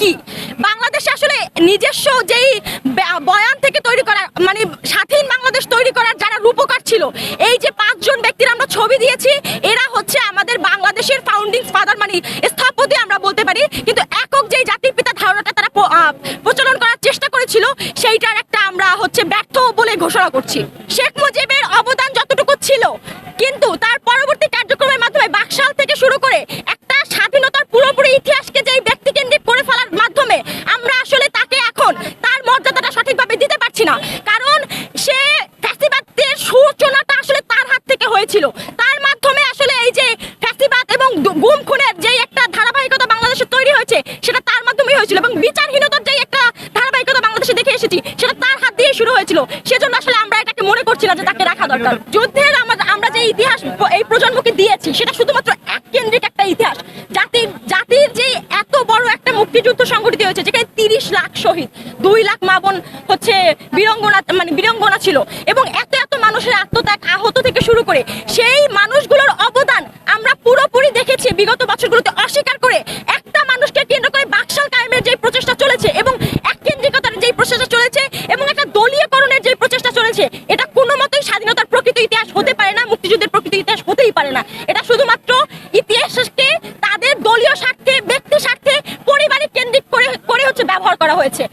কি? বাংলাদেশ আসলে নিজস্ব যেই বয়ান থেকে তৈরি করা মানে স্বাধীন বাংলাদেশ তৈরি করার যারা রূপকার ছিল, এই যে পাঁচজন ব্যক্তির আমরা ছবি দিয়েছি, এরা হচ্ছে আমাদের বাংলাদেশের ফাউন্ডিং ফাদার মানে স্থপতি আমরা বলতে পারি। কিন্তু একক যেই জাতির পিতা ধারণাটা তারা প্রচলন করার চেষ্টা করেছিল, সেইটার একটা আমরা হচ্ছে ব্যর্থ বলে ঘোষণা করছি। সে হয়েছিল। তার মাধ্যমে আসলে এই যে ফ্যাসিবাদ এবং গুম খুনের যেই একটা ধারাবাহিকতা বাংলাদেশে তৈরি হয়েছে, সেটা তার মাধ্যমেই হয়েছিল এবং বিচারহীনতার যেই একটা ধারাবাহিকতা বাংলাদেশে দেখে এসেছি, সেটা তার হাত দিয়ে শুরু হয়েছিল। সেজন্য আসলে আমরা এটাকে মনে করছি না যে তাকে রাখা দরকার। যুদ্ধের আমরা যে ইতিহাস এই প্রজন্মকে দিয়েছি, সেটা শুধুমাত্র এক কেন্দ্রিক একটা ইতিহাস। জাতির জাতির যে এত বড় একটা মুক্তিযুদ্ধ সংগঠিত হয়েছে, যেখানে তিরিশ লাখ শহীদ, দুই লাখ মা বোন হচ্ছে বীরঙ্গনা মানে বীরঙ্গনা ছিল, এবং এত মানুষের আত্মত্যাগ আহত থেকে শুরু করে সেই মানুষগুলোর অবদান আমরা পুরোপুরি দেখেছি বিগত বছরগুলোতে অস্বীকার করে একটা মানুষকে কেন্দ্র করে বাকশাল কায়েমের যে প্রচেষ্টা চলেছে এবং এক কেন্দ্রিকতার যে প্রচেষ্টা চলেছে এবং একটা দলীয়করণের যে প্রচেষ্টা চলেছে, এটা কোনো মতোই স্বাধীনতার প্রকৃত ইতিহাস হতে পারে না, মুক্তিযুদ্ধের প্রকৃত ইতিহাস হতেই পারে না। এটা শুধুমাত্র ইতিহাসকে তাদের দলীয় স্বার্থে, ব্যক্তি স্বার্থে পরিবারিক কেন্দ্রিক করে করে হচ্ছে ব্যবহার করা হয়েছে।